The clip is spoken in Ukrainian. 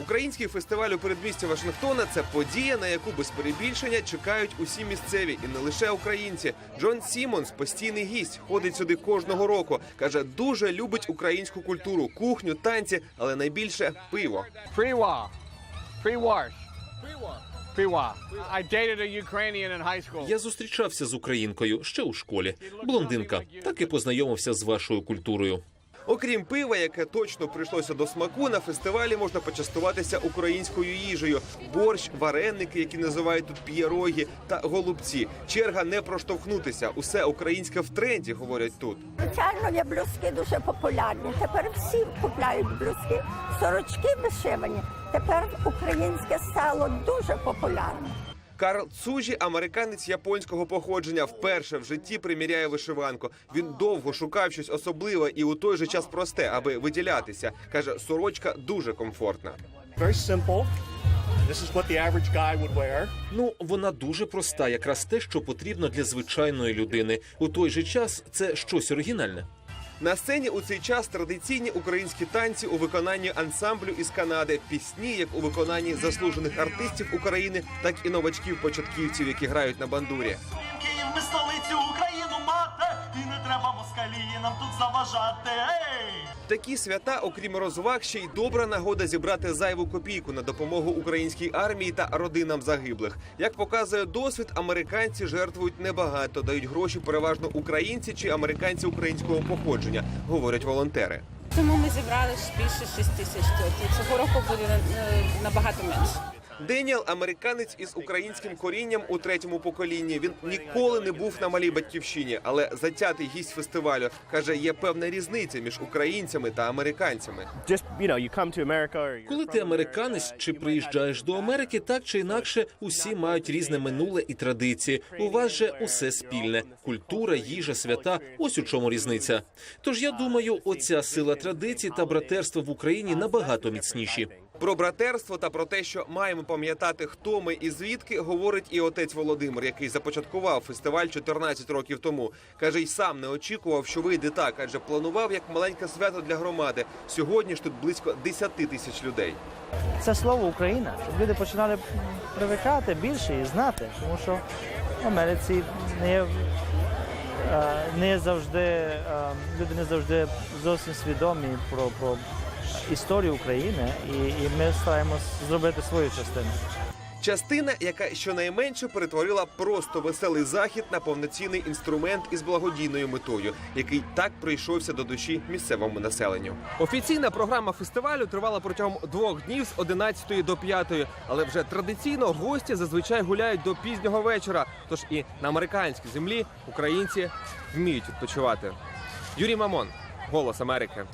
Український фестиваль у передмісті Вашингтона це подія, на яку без перебільшення чекають усі місцеві і не лише українці. Джон Сімонс, постійний гість, ходить сюди кожного року. каже, дуже любить українську культуру, кухню, танці, але найбільше пиво. High school. Я зустрічався з українкою ще у школі. Блондинка. Так і познайомився з вашою культурою. Окрім пива, яке точно прийшлося до смаку, на фестивалі можна почастуватися українською їжею: борщ, вареники, які називають тут п'єрогі, та голубці. Черга не проштовхнутися. Усе українське в тренді, говорять тут. Звичайно, є блузки дуже популярні. Тепер всі купляють блузки. Сорочки вишивані. Тепер українське стало дуже популярне. Карл Цужі, американець японського походження, вперше в житті приміряє вишиванку. Він довго шукав щось особливе і у той же час просте, аби виділятися. каже, сорочка дуже комфортна. Ну, вона дуже проста, якраз те, що потрібно для звичайної людини. У той же час це щось оригінальне. На сцені у цей час традиційні українські танці у виконанні ансамблю із Канади, пісні, як у виконанні заслужених артистів України, так і новачків-початківців, які грають на бандурі. Москалі нам тут заважати. Ей! Такі свята, окрім розваг, ще й добра нагода зібрати зайву копійку на допомогу українській армії та родинам загиблих. Як показує досвід, американці жертвують небагато, дають гроші переважно українці чи американці українського походження, говорять волонтери. Тому ми зібрали більше 6 тисяч тут. Цього року буде е, набагато менше. Деніел американець із українським корінням у третьому поколінні. Він ніколи не був на малій батьківщині, але затятий гість фестивалю каже, є певна різниця між українцями та американцями. Коли ти американець чи приїжджаєш до Америки, так чи інакше, усі мають різне минуле і традиції. У вас же усе спільне: культура, їжа, свята. Ось у чому різниця. Тож я думаю, оця сила традицій та братерства в Україні набагато міцніші. Про братерство та про те, що маємо пам'ятати, хто ми і звідки, говорить і отець Володимир, який започаткував фестиваль 14 років тому. каже, й сам не очікував, що вийде так, адже планував як маленьке свято для громади. Сьогодні ж тут близько 10 тисяч людей. це слово Україна, щоб люди починали привикати більше і знати, тому що в Америці не, е, не завжди е, люди не завжди зовсім свідомі про, про історію України, і, і ми стараємось зробити свою частину. Частина, яка щонайменше перетворила просто веселий захід на повноцінний інструмент із благодійною метою, який так прийшовся до душі місцевому населенню. Офіційна програма фестивалю тривала протягом двох днів з 11 до 5, але вже традиційно гості зазвичай гуляють до пізнього вечора. Тож і на американській землі українці вміють відпочивати. Юрій Мамон, Голос Америки.